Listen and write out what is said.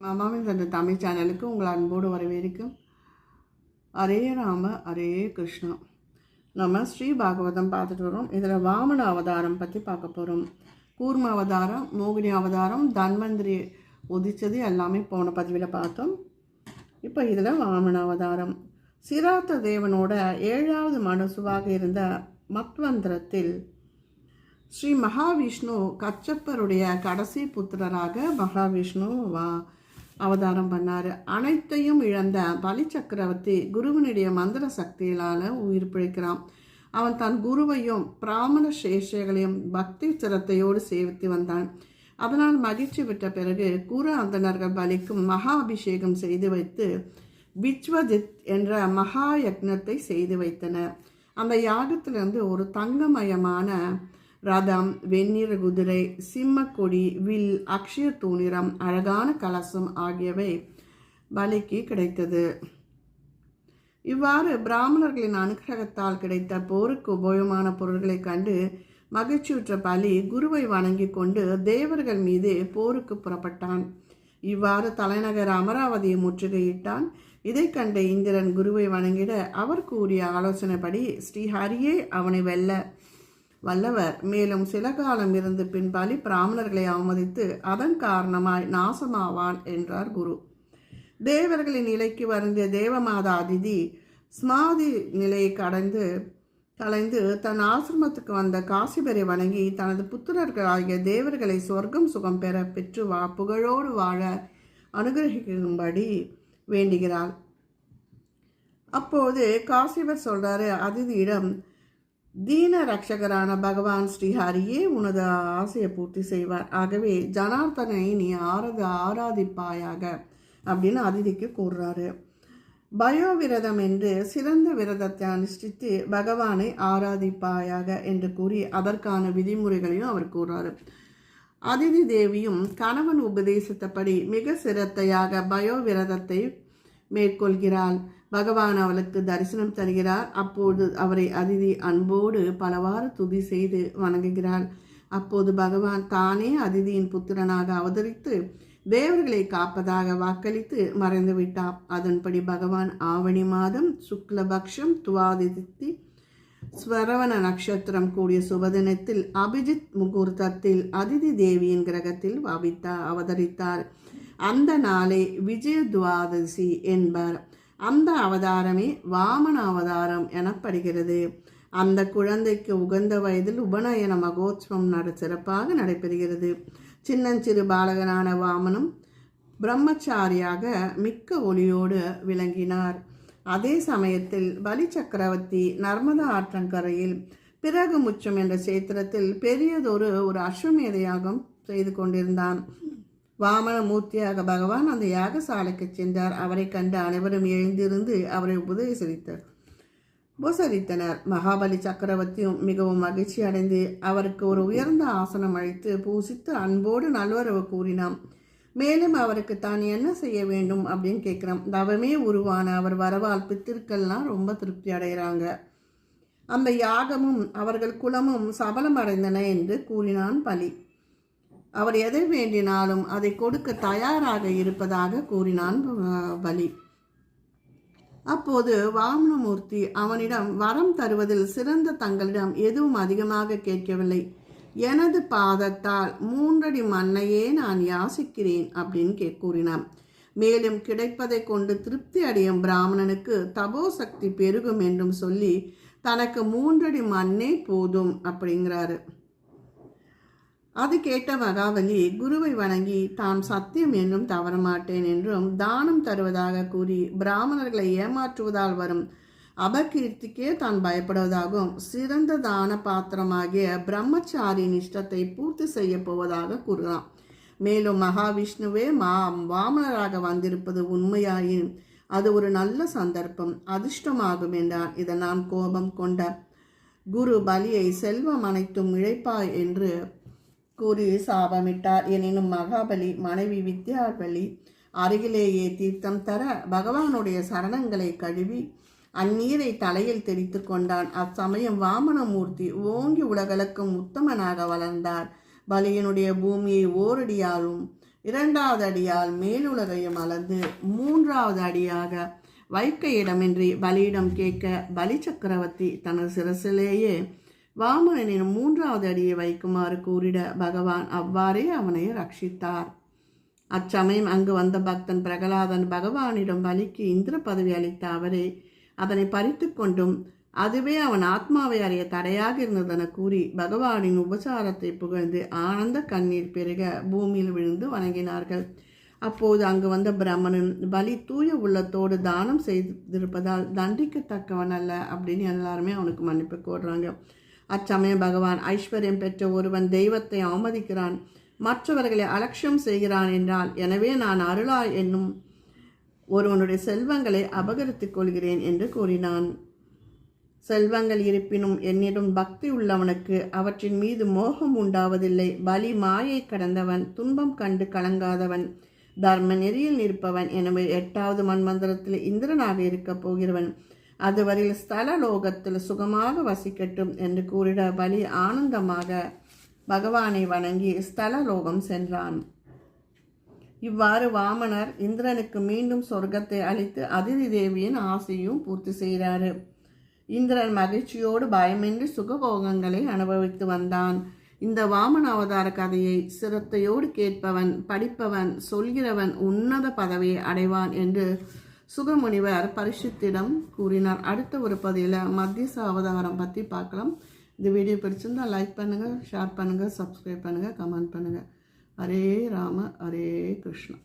மாமாவின் தந்த தமிழ் சேனலுக்கு உங்கள் அன்போடு வரவேற்கும். அரே ராம அரே கிருஷ்ணா. நம்ம ஸ்ரீ பாகவதம் பார்த்துட்டு வரோம். இதில் வாமன அவதாரம் பற்றி பார்க்க போகிறோம். கூர்ம அவதாரம் மோகினி அவதாரம் தன்வந்திரி உதிச்சது எல்லாமே போன பதிவில் பார்த்தோம். இப்போ இதில் வாமன அவதாரம். சிராத்த தேவனோட ஏழாவது மனசுவாக இருந்த மத்வந்திரத்தில் ஸ்ரீ மகாவிஷ்ணு கச்சப்பருடைய கடைசி புத்திரராக மகாவிஷ்ணு வா அவதாரம் பண்ணார். அனைத்தையும் இழந்த பலி சக்கரவர்த்தி குருவினுடைய மந்திர சக்தியிலால் உயிர் பிழைக்கிறான். அவன் தன் குருவையும் பிராமண சேஷைகளையும் பக்தி சிரத்தையோடு சேவித்து வந்தான். அதனால் மகிழ்ச்சி விட்ட பிறகு குரு அந்தனர்கள் பலிக்கும் மகா அபிஷேகம் செய்து வைத்து விஸ்வஜித் என்ற மகா யக்னத்தை செய்து வைத்தனர். அந்த யாகத்திலிருந்து ஒரு தங்கமயமான ரதம் வெண்ணிற குதிரை சிம்மக்கொடி வில் அக்ஷய தூணிரம் அழகான கலசம் ஆகியவை பலிக்கு கிடைத்தது. இவ்வாறு பிராமணர்களின் அனுகிரகத்தால் கிடைத்த போருக்கு உபயோகமான பொருள்களைக் கண்டு மகிழ்ச்சியுற்ற பலி குருவை வணங்கி கொண்டு தேவர்கள் மீது போருக்கு புறப்பட்டான். இவ்வாறு தலைநகர் அமராவதியை முற்றுகையிட்டான். இதை கண்ட இந்திரன் குருவை வணங்கிட அவர் கூறிய ஆலோசனைப்படி ஸ்ரீஹரியே அவனை வெல்ல வல்லவர். மேலும் சில காலம் இருந்து பின் பலி பிராமணர்களை அவமதித்து அதன் காரணமாய் நாசமாவான் என்றார் குரு. தேவர்களின் நிலைக்கு வருந்திய தேவமாதா அதிதி ஸ்மாதி நிலையை கடந்து கலைந்து தன் ஆசிரமத்துக்கு வந்த காசிபரை வணங்கி தனது புத்திரர்களாகிய தேவர்களை சொர்க்கம் சுகம் பெற பெற்று வா புகழோடு வாழ அனுகிரகிக்கும்படி வேண்டுகிறாள். அப்போது காசிபர் சொல்றாரு அதிதியிடம் தீன ரட்சகரான பகவான் ஸ்ரீஹரியே உனது ஆசையை பூர்த்தி செய்வார். ஆகவே ஜனார்த்தனை நீ ஆரத ஆராதிப்பாயாக அப்படின்னு அதிதிக்கு கூறுறாரு. பயோ விரதம் என்று சிறந்த விரதத்தை அனுஷ்டித்து பகவானை ஆராதிப்பாயாக என்று கூறி அதற்கான விதிமுறைகளையும் அவர் கூறுறாரு. அதிதி தேவியும் கணவன் உபதேசித்தபடி மிக சிரத்தையாக பயோ விரதத்தை மேற்கொள்கிறாள். பகவான் அவளுக்கு தரிசனம் தருகிறார். அப்போது அவரை அதிதி அன்போடு பலவாறு துதி செய்து வணங்குகிறாள். அப்போது பகவான் தானே அதிதியின் புத்திரனாக அவதரித்து தேவர்களை காப்பதாக வாக்களித்து மறைந்து விட்டார். அதன்படி பகவான் ஆவணி மாதம் சுக்லபக்ஷம் துவாதித்தி ஸ்வரவண நட்சத்திரம் கூடிய சுபதினத்தில் அபிஜித் முகூர்த்தத்தில் அதிதி தேவியின் கிரகத்தில் வாவித்தார் அவதரித்தார். அந்த நாளை விஜயதுவாதசி என்பார். அந்த அவதாரமே வாமன அவதாரம் எனப்படுகிறது. அந்த குழந்தைக்கு உகந்த வயதில் உபநயன மகோத்சவம் நட சிறப்பாக நடைபெறுகிறது. சின்னஞ்சிறு பாலகனான வாமனும் பிரம்மச்சாரியாக மிக்க ஒளியோடு விளங்கினார். அதே சமயத்தில் பலி சக்கரவர்த்தி நர்மதா ஆற்றங்கரையில் பிறகு முச்சம் என்ற சேத்திரத்தில் பெரியதொரு ஒரு அஸ்வமேத யாகம் செய்து கொண்டிருந்தான். வாமன மூர்த்தியாக பகவான் அந்த யாகசாலைக்கு சென்றார். அவரை கண்டு அனைவரும் எழுந்திருந்து அவரை உபதேசரித்தார் உபசரித்தனர். மகாபலி சக்கரவர்த்தியும் மிகவும் மகிழ்ச்சி அடைந்து அவருக்கு ஒரு உயர்ந்த ஆசனம் அழைத்து பூசித்து அன்போடு நல்வரவு கூறினான். மேலும் அவருக்கு தான் என்ன செய்ய வேண்டும்? அப்படின்னு கேட்குறான். தவமே உருவான அவர் வரவால் பித்திருக்கள்லாம் ரொம்ப திருப்தி அடைகிறாங்க. அந்த யாகமும் அவர்கள் குலமும் சபலம் அடைந்தன என்று கூறினான் பலி. அவர் எதை வேண்டினாலும் அதை கொடுக்க தயாராக இருப்பதாக கூறினான் பலி அப்போது வாமனமூர்த்தி அவனிடம் வரம் தருவதில் சிறந்த தங்களிடம் எதுவும் அதிகமாக கேட்கவில்லை. எனது பாதத்தால் மூன்றடி மண்ணையே நான் யாசிக்கிறேன் அப்படின்னு கே கூறினான். மேலும் கிடைப்பதை கொண்டு திருப்தி அடையும் பிராமணனுக்கு தபோசக்தி பெருகும் என்றும் சொல்லி தனக்கு மூன்றடி மண்ணே போதும் அப்படிங்கிறாரு. அது கேட்ட வராவலி குருவை வணங்கி தான் சத்தியம் என்றும் தவறமாட்டேன் என்றும் தானம் தருவதாக கூறி பிராமணர்களை ஏமாற்றுவதால் வரும் அபகீர்த்திக்கே தான் பயப்படுவதாகவும் சிறந்த தான பாத்திரமாகிய பிரம்மச்சாரியின் இஷ்டத்தை பூர்த்தி செய்ய போவதாக கூறுகிறான். மேலும் மகாவிஷ்ணுவே மா வாமனராக வந்திருப்பது உண்மையாயின் அது ஒரு நல்ல சந்தர்ப்பம் அதிர்ஷ்டமாகும் என்றான். இதனால் கோபம் கொண்ட குரு பலியை செல்வம் அனைத்தும் இழைப்பாய் என்று கூறி சாபமிட்டார். எனினும் மகாபலி மனைவி வித்யாபலி அருகிலேயே தீர்த்தம் தர பகவானுடைய சரணங்களை கழுவி அந்நீரை தலையில் தெரித்து கொண்டான். அச்சமயம் வாமனமூர்த்தி ஓங்கி உலகளுக்கும் உத்தமனாக வளர்ந்தார். பலியினுடைய பூமியை ஓரடியாலும் இரண்டாவது அடியால் மேலுலகையும் அளந்து மூன்றாவது அடியாக வைக்க இடமின்றி பலியிடம் கேட்க பலி சக்கரவர்த்தி தனது சிரசிலேயே வாமனனின் மூன்றாவது அடியை வைக்குமாறு கூறிட பகவான் அவ்வாறே அவனை ரட்சித்தார். அச்சமயம் அங்கு வந்த பக்தன் பிரகலாதன் பகவானிடம் பலிக்கு இந்திர பதவி அளித்த அவரே அதனை பறித்து கொண்டும் அதுவே அவன் ஆத்மாவை அறிய தடையாக இருந்ததென கூறி பகவானின் உபசாரத்தை புகழ்ந்து ஆனந்த கண்ணீர் பெருக பூமியில் விழுந்து வணங்கினார்கள். அப்போது அங்கு வந்த பிரம்மனன் பலி தூய உள்ளத்தோடு தானம் செய்திருப்பதால் தண்டிக்கத்தக்கவன் அல்ல அப்படின்னு எல்லாருமே அவனுக்கு மன்னிப்பு கோடுறாங்க அச்சமயம் பகவான் ஐஸ்வர்யம் பெற்ற ஒருவன் தெய்வத்தை அவமதிக்கிறான் மற்றவர்களை அலட்சியம் செய்கிறான் என்றால் எனவே நான் அருளா என்னும் ஒருவனுடைய செல்வங்களை அபகரித்துக் கொள்கிறேன் என்று கூறினான். செல்வங்கள் இருப்பினும் என்னிடம் பக்தி உள்ளவனுக்கு அவற்றின் மீது மோகம் உண்டாவதில்லை. பலி மாயை கடந்தவன் துன்பம் கண்டு கலங்காதவன் தர்ம நெறியில் நிற்பவன். எனவே எட்டாவது மண்மந்திரத்தில் இந்திரனாக இருக்கப் போகிறவன். அதுவரையில் ஸ்தல லோகத்தில் சுகமாக வசிக்கட்டும் என்று கூறிட பலி ஆனந்தமாக பகவானை வணங்கி ஸ்தல லோகம் சென்றான். இவ்வாறு வாமனர் இந்திரனுக்கு மீண்டும் சொர்க்கத்தை அளித்து அதிதி தேவியின் ஆசையும் பூர்த்தி செய்கிறாரு இந்திரன் மகிழ்ச்சியோடு பயமின்றி சுகபோகங்களை அனுபவித்து வந்தான். இந்த வாமன அவதார கதையை சிரத்தையோடு கேட்பவன் படிப்பவன் சொல்கிறவன் உன்னத பதவியை அடைவான் என்று சுகமுனிவர் பரிசுத்திடம் கூறினார். அடுத்த ஒரு பதிவில் மத்தியச அவதாரம் பற்றி பார்க்கலாம். இந்த வீடியோ பிடிச்சிருந்தா லைக் பண்ணுங்கள் ஷேர் பண்ணுங்கள் சப்ஸ்கிரைப் பண்ணுங்கள் கமெண்ட் பண்ணுங்கள் ஹரே ராம ஹரே கிருஷ்ணா.